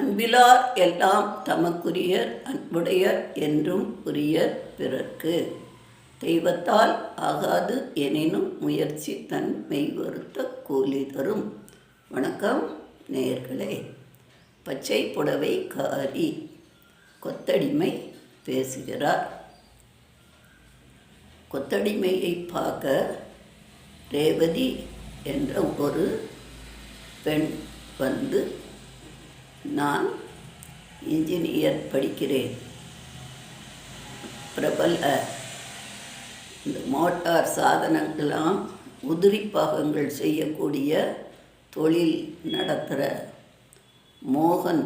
அன்பிலார் எல்லாம் தமக்குரியர் அன்புடையர் என்றும் உரியர் பிறர்க்கு. தெய்வத்தால் ஆகாது எனினும் முயற்சி தன் மெய்வருத்த கூலி தரும். வணக்கம் நேயர்களே. பச்சை புடவை காரி கொத்தடிமை பேசுகிறார். கொத்தடிமையை பார்க்க ரேவதி என்ற ஒரு பெண் வந்து நான் இன்ஜினியர் படிக்கிறேன். பிரபல இந்த மோட்டார் சாதனங்கள்லாம் உதிரி பாகங்கள் செய்யக்கூடிய தொழில் நடத்துகிற மோகன்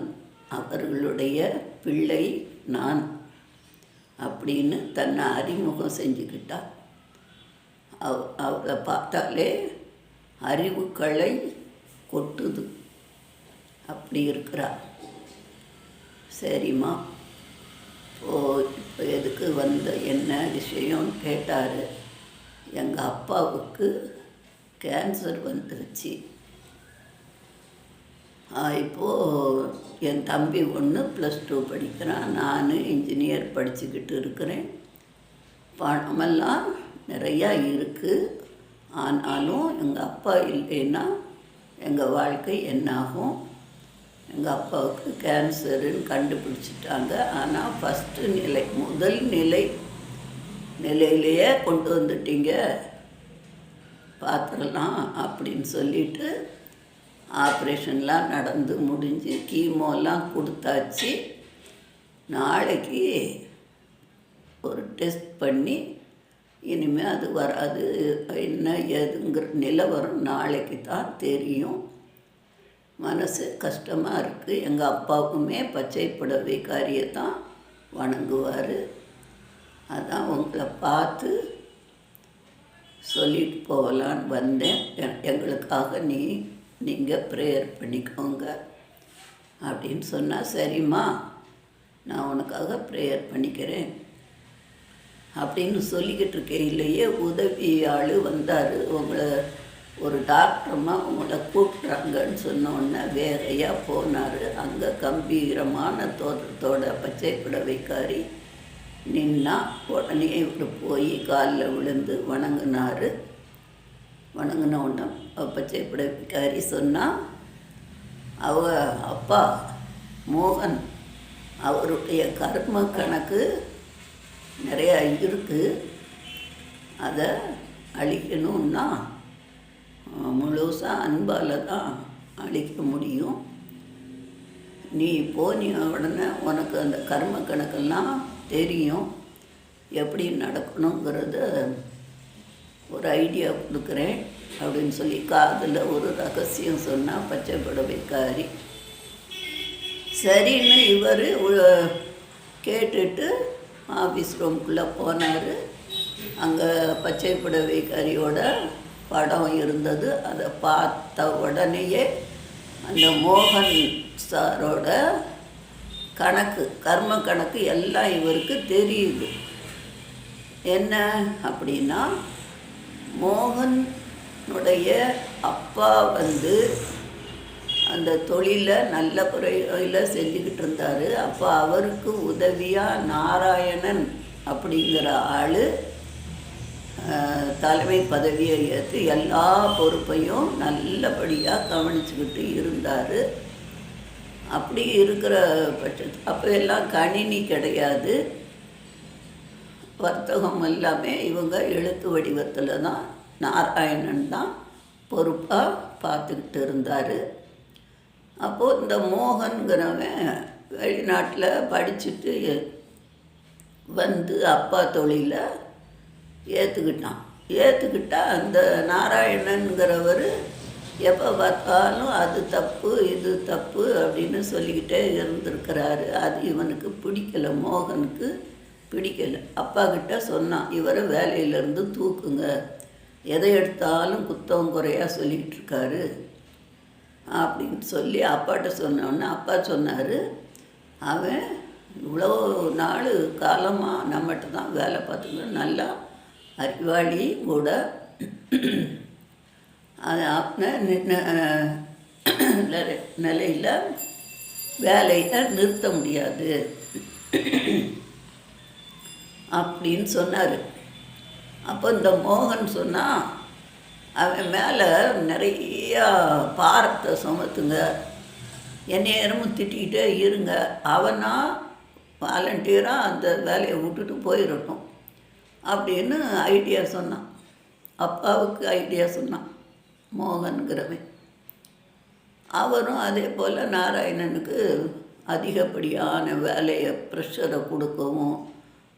அவர்களுடைய பிள்ளை நான் அப்படின்னு தன்னை அறிமுகம் செஞ்சுக்கிட்டா. அவ அவளை பார்த்தாலே அறிவுக்களை கொட்டுது. அப்படி இருக்கிறா. சரிம்மா. ஓ இப்போ எதுக்கு வந்த? என்ன விஷயம்னு கேட்டார். எங்கள் அப்பாவுக்கு கேன்சர் வந்துருச்சு. இப்போது என் தம்பி ஒன்று ப்ளஸ் டூ படிக்கிறான். நான் இன்ஜினியர் படிச்சுக்கிட்டு இருக்கிறேன். பணமெல்லாம் நிறையா இருக்குது ஆனாலும் எங்கள் அப்பா இல்லைன்னா எங்கள் வாழ்க்கை என்னாகும்? எங்கள் அப்பாவுக்கு கேன்சருன்னு கண்டுபிடிச்சிட்டாங்க. ஆனால் ஃபஸ்ட்டு நிலை முதல் நிலை நிலையிலேயே கொண்டு வந்துட்டீங்க. பார்த்துடலாம் அப்படின்னு சொல்லிட்டு ஆப்ரேஷன்லாம் நடந்து முடிஞ்சு கீமோலாம் கொடுத்தாச்சு. நாளைக்கு ஒரு டெஸ்ட் பண்ணி இனிமேல் அது வராது. என்ன ஏதுங்கிற நிலவரம் நாளைக்கு தான் தெரியும். மனசு கஷ்டமாக இருக்குது எங்கள் அப்பாவுக்குமே பச்சை புடவை காரியை தான் வணங்குவார். அதான் உங்களை பார்த்து சொல்லிட்டு போகலான்னு வந்தேன். எ- எங்களுக்காக நீ நீங்கள் ப்ரேயர் பண்ணிக்கோங்க. அப்படின்னு சொன்னால் சரிம்மா நான் உனக்காக ப்ரேயர் பண்ணிக்கிறேன். அப்படின்னு சொல்லிக்கிட்டு இருக்கையிலேயே உதவி ஆள் வந்தார். உங்களை ஒரு டாக்டர்மா உங்களை கூப்பிட்றாங்கன்னு சொன்ன உடனே வேறையாக போனார். அங்கே கம்பீரமான தோற்றத்தோட பச்சை புடவைக்காரி நின்னா உடனே இவர் போய் காலில் விழுந்து வணங்கினார். வணங்கின உடனே பச்சை புடவைக்காரி சொன்னால் அவ அப்பா மோகன் அவருடைய கர்ம கணக்கு நிறையா இருக்குது அதை அழிக்கணும்னா முழுசாக அன்பால் தான் அழிக்க முடியும். நீ போனிய உடனே உனக்கு அந்த கர்ம கணக்கெல்லாம் தெரியும். எப்படி நடக்கணுங்கிறத ஒரு ஐடியா கொடுக்குறேன் அப்படின்னு சொல்லி காதில் ஒரு ரகசியம் சொன்னால் பச்சை புடவைக்காரி. சரின்னு இவர் கேட்டுட்டு ஆஃபீஸ் ரூம்குள்ளே போனார். அங்கே பச்சை புடவைக்காரியோட படம் இருந்தது. அதை பார்த்த உடனேயே அந்த மோகன் சாரோட கணக்கு கர்ம கணக்கு எல்லாம் இவருக்கு தெரியுது. என்ன அப்படின்னா மோகனுடைய அப்பா வந்து அந்த தொழிலை நல்ல முறையில் செஞ்சுக்கிட்டு இருந்தார். அப்போ அவருக்கு உதவியாக நாராயணன் அப்படிங்கிற ஆள் தலைமை பதவியை ஏற்று எல்லா பொறுப்பையும் நல்லபடியாக கவனிச்சுக்கிட்டு இருந்தார். அப்படி இருக்கிற பட்சத்து அப்போ எல்லாம் கணினி கிடையாது. வர்த்தகம் எல்லாமே இவங்க எழுத்து வடிவத்தில் தான் நாராயணன் தான் பொறுப்பாக பார்த்துக்கிட்டு இருந்தார். அப்போது இந்த மோகன்கிறவன் வெளிநாட்டில் படிச்சுட்டு வந்து அப்பா தொழிலை ஏற்றுக்கிட்டான் ஏற்றுக்கிட்டா அந்த நாராயணனுங்கிறவர் எப்போ பார்த்தாலும் அது தப்பு இது தப்பு அப்படின்னு சொல்லிக்கிட்டே இருந்திருக்கிறாரு. அது இவனுக்கு பிடிக்கல மோகனுக்கு பிடிக்கல. அப்பா கிட்ட சொன்னான் இவரை வேலையிலேருந்து தூக்குங்க. எதை எடுத்தாலும் குத்தம் குறையாக சொல்லிக்கிட்டு இருக்காரு. அப்படின்னு சொல்லி அப்பாட்ட சொன்னோன்னே அப்பா சொன்னார் அவன் இவ்வளோ நாள் காலமாக நம்மகிட்ட தான் வேலை பார்த்துக்கணும் நல்லா அறிவாளி கூட. அது அப்ப நிலையில் வேலையை நிறுத்த முடியாது. அப்படின்னு சொன்னார். அப்போ இந்த மோகன் சொன்னால் அவன் மேலே நிறையா பாரத்தை சுமத்துங்க. என்னை நேரமும் திட்டிக்கிட்டே இருங்க. அவனா வாலண்டியராக அந்த வேலையை விட்டுட்டு போயிடட்டும் அப்படின்னு ஐடியா சொன்னான். அப்பாவுக்கு ஐடியா சொன்னான் மோகன்கிறவன். அவரும் அதே போல் நாராயணனுக்கு அதிகப்படியான வேலையை ப்ரெஷரை கொடுக்கவும்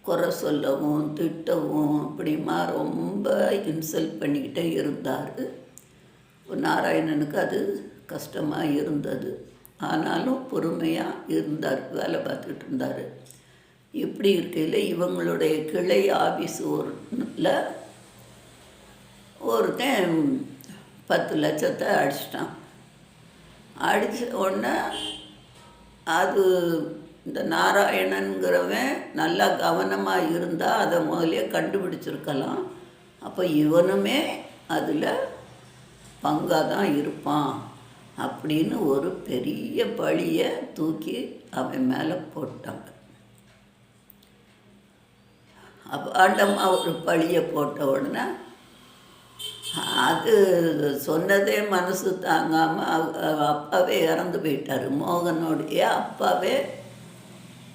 குறை சொல்லவும் திட்டவும் அப்படிமா ரொம்ப இன்சல்ட் பண்ணிக்கிட்டே இருந்தார். நாராயணனுக்கு அது கஷ்டமாக இருந்தது. ஆனாலும் பொறுமையாக இருந்தார் வேலை பார்த்துக்கிட்டு இருந்தார். இப்படி இருக்கையில் இவங்களுடைய கிளை ஆஃபீஸ் ஒருல ஒருத்தன் பத்து லட்சத்தை அடிச்சிட்டான். அடித்த உடனே அது இந்த நாராயணனுங்கிறவன் நல்லா கவனமாக இருந்தால் அதை முதலே கண்டுபிடிச்சிருக்கலாம். அப்போ இவனுமே அதில் பங்காக தான் இருப்பான் அப்படின்னு ஒரு பெரிய பழியை தூக்கி அவன் மேலே போட்டாங்க. அப்போ ஆண்டம்மா ஒரு பழியை போட்ட உடனே அது சொன்னதே மனசு தாங்காமல் அப்பாவே இறந்து போயிட்டார். மோகனுடைய அப்பாவே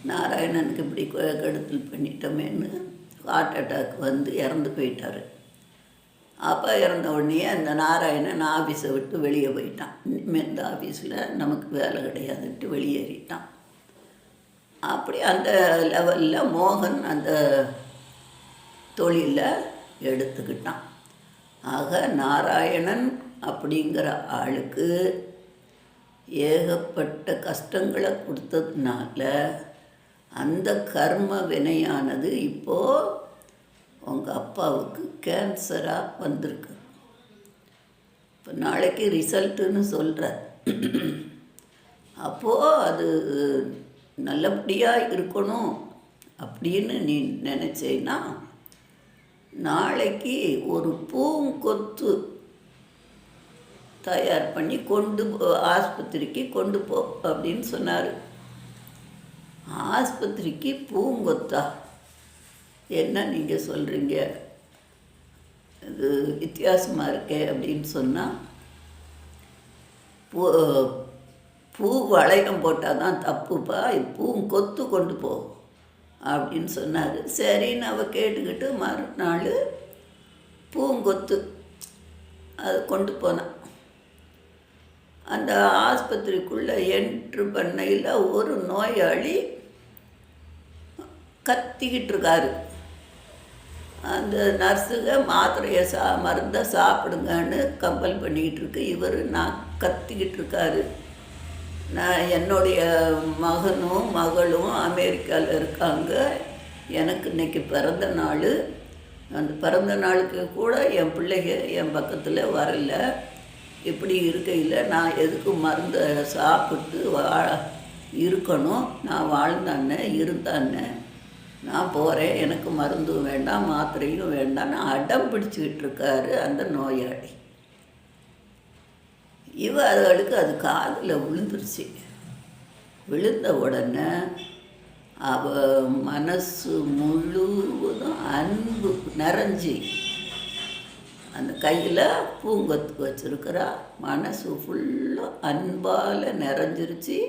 நாராயணனுக்கு இப்படி கெடுத்தல் பண்ணிட்டோமேன்னு ஹார்ட் அட்டாக் வந்து இறந்து போயிட்டார். அப்பா இறந்த உடனே அந்த நாராயணன் ஆஃபீஸை விட்டு வெளியே போயிட்டான். இனிமேல் இந்த ஆஃபீஸில் நமக்கு வேலை கிடையாதுன்ட்டு வெளியேறிட்டான். அப்படி அந்த லெவலில் மோகன் அந்த தொழிலை எடுத்துக்கிட்டான். ஆக நாராயணன் அப்படிங்கிற ஆளுக்கு ஏகப்பட்ட கஷ்டங்களை கொடுத்ததுனால அந்த கர்ம வினையானது இப்போது உங்கள் அப்பாவுக்கு கேன்சராக வந்திருக்கு. இப்போ நாளைக்கு ரிசல்ட்டுன்னு சொல்கிற அப்போது அது நல்லபடியாக இருக்கணும் அப்படின்னு நீ நினச்சேன்னா நாளைக்கு ஒரு பூங்கொத்து தயார் பண்ணி கொண்டு போ- ஆஸ்பத்திரிக்கு கொண்டு போ அப்படின்னு சொன்னார். ஆஸ்பத்திரிக்கு பூங்கொத்தா? என்ன நீங்கள் சொல்கிறீங்க இது வித்தியாசமாக இருக்கே அப்படின்னு சொன்னால் பூ பூ வளையம் போட்டால் தான் தப்புப்பா இது பூங்கொத்து கொண்டு போ. அப்படின்னு சொன்னார். சரின்னு அவ கேட்டுக்கிட்டு மறுநாள் பூங்கொத்து அது கொண்டு போனான் அந்த ஆஸ்பத்திரிக்குள்ளே என்ட்ரு பண்ணையில் ஒரு நோயாளி கத்திக்கிட்டு இருக்காரு. அந்த நர்ஸுங்க மாத்திரையை சா மருந்தை சாப்பிடுங்கன்னு கம்பல் பண்ணிக்கிட்டு இருக்கு. இவர் நான் கத்திக்கிட்டு இருக்காரு. நான் என்னுடைய மகனும் மகளும் அமெரிக்காவில் இருக்காங்க. எனக்கு இன்னைக்கு பிறந்த நாள். அந்த பிறந்த நாளுக்கு கூட என் பிள்ளைங்க என் பக்கத்தில் வரல. இப்படி இருக்கையில் நான் எதுக்கு மருந்தை சாப்பிட்டு வாழ இருக்கணும். நான் வாழ்ந்தானே இருந்தானே. நான் போகிறேன் எனக்கு மருந்தும் வேண்டாம் மாத்திரையும் வேண்டாம்னு அடம் பிடிச்சிக்கிட்டு இருக்காரு அந்த நோயாளி. இவ அதுகளுக்கு அது காதில் விழுந்துருச்சு. விழுந்த உடனே அவ மனசு முழுவதும் அன்பு நிறைஞ்சி அந்த கையில் பூங்கொத்து வச்சுருக்கிறா மனசு ஃபுல்லாக அன்பால் நிறைஞ்சிருச்சு.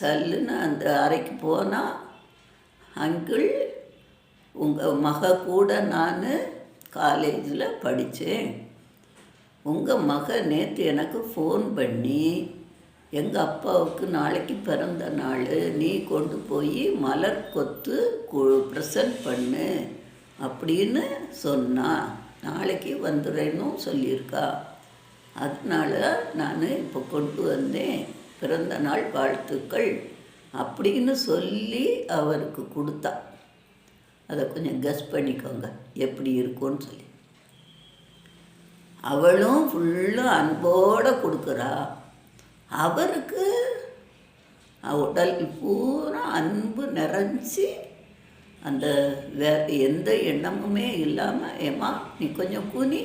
சல்லுன்னு அந்த அறைக்கு போனால் அங்கிள் உங்கள் மக கூட நான் காலேஜில் படித்தேன் உங்கள் மக நேற்று எனக்கு ஃபோன் பண்ணி எங்கள் அப்பாவுக்கு நாளைக்கு பிறந்த நாள் நீ கொண்டு போய் மலர் கொத்து ப்ரெசன்ட் பண்ணு அப்படின்னு சொன்னா. நாளைக்கு வந்துடுறேன்னு சொல்லியிருக்கா. அதனால் நான் இப்போ கொண்டு வந்தேன். பிறந்த நாள் வாழ்த்துக்கள் அப்படின்னு சொல்லி அவருக்கு கொடுத்தா. அதை கொஞ்சம் கஸ் பண்ணிக்கோங்க. எப்படி இருக்கும்னு சொல்லி. அவளும் ஃபுல்லும் அன்போடு கொடுக்குறா. அவருக்கு உடல் பூரா அன்பு நிறைஞ்சி அந்த வேறு எந்த எண்ணமுமே இல்லாமல் ஏம்மா நீ கொஞ்சம் குனி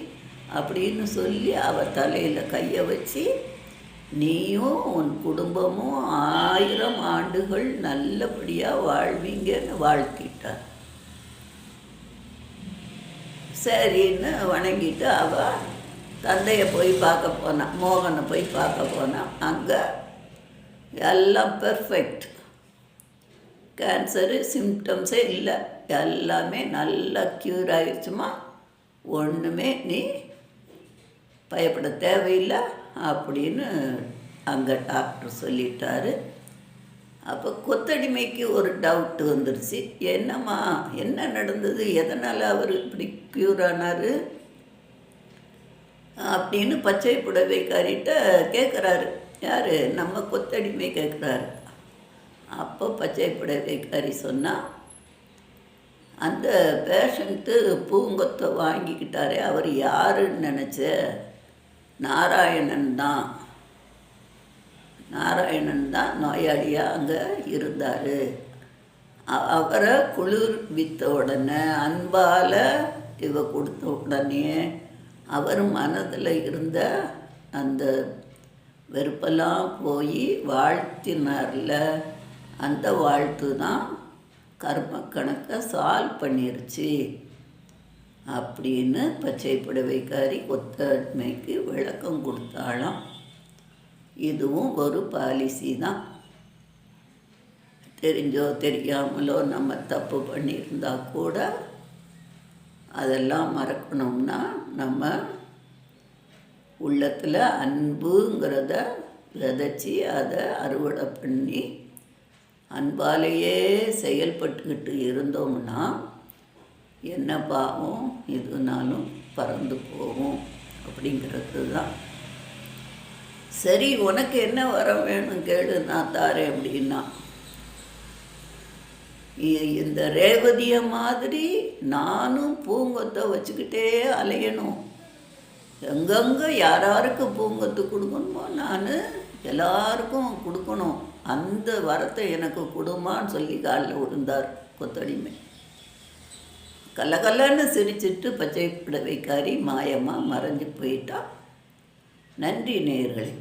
அப்படின்னு சொல்லி அவள் தலையில் கையை வச்சு நீயும் உன் குடும்பமும் ஆயிரம் ஆண்டுகள் நல்லபடியாக வாழ்வீங்கன்னு வாழ்த்திட்டார். சரின்னு வணங்கிட்டு அவள் தந்தையை போய் பார்க்க போனான் மோகனை போய் பார்க்க போனான் அங்கே எல்லாம் பெர்ஃபெக்ட் கேன்சரு சிம்டம்ஸே இல்லை. எல்லாமே நல்லா க்யூர் ஆகிடுச்சுமா ஒன்றுமே நீ பயப்பட தேவையில்லை அப்படின்னு அங்கே டாக்டர் சொல்லிட்டாரு. அப்போ கொத்தடிமைக்கு ஒரு டவுட்டு வந்துருச்சு. என்னம்மா என்ன நடந்தது? எதனால் அவர் இப்படி க்யூர் ஆனார்? அப்படின்னு பச்சை புடவைக்காரிட்ட கேட்குறாரு யார்? நம்ம கொத்தடிமை கேட்குறாரு அப்போ பச்சை புடவைக்காரி சொன்னால் அந்த பேஷண்ட்டு பூங்கொத்தை வாங்கிக்கிட்டாரே அவர் யாருன்னு நினச்ச நாராயணன் தான். நாராயணன் தான் நோயாளியாக அங்கே இருந்தார். அவரை குளிர்வித்த உடனே அன்பால் இவ கொடுத்த உடனே அவர் மனதில் இருந்த அந்த வெறுப்பெல்லாம் போய் வாழ்த்தினார்ல. அந்த வாழ்த்து தான் கர்ம கணக்கை சால்வ் பண்ணிருச்சு. அப்படின்னு பச்சை புடவைக்காரி ஒத்தன்மைக்கு விளக்கம் கொடுத்தாலாம் இதுவும் ஒரு பாலிசி தான். தெரிஞ்சோ தெரியாமலோ நம்ம தப்பு பண்ணியிருந்தா கூட அதெல்லாம் மறக்கணும்னா நம்ம உள்ளத்தில் அன்புங்கிறத விதைச்சி அதை அறுவடை பண்ணி அன்பாலேயே செயல்பட்டுக்கிட்டு இருந்தோம்னா என்ன பாவம்? இதுனாலும் பறந்து போகும் அப்படிங்கிறது தான் சரி உனக்கு என்ன வர வேணும் கேளு நான் தாரேன் அப்படின்னா. இந்த ரேவதியை மாதிரி நானும் பூங்கொத்தை வச்சுக்கிட்டே அலையணும். எங்கெங்கே யாராருக்கு பூங்கொத்து கொடுக்கணுமோ நான் எல்லாருக்கும் கொடுக்கணும். அந்த வரத்தை எனக்கு கொடுமான்னு சொல்லி காலில் விழுந்தார் கொத்தடிமை. கலகலன்னு சிரிச்சிட்டு பச்சை புடவைக்காரி மாயமாக மறைஞ்சு போயிட்டா. நன்றி நேர்களே.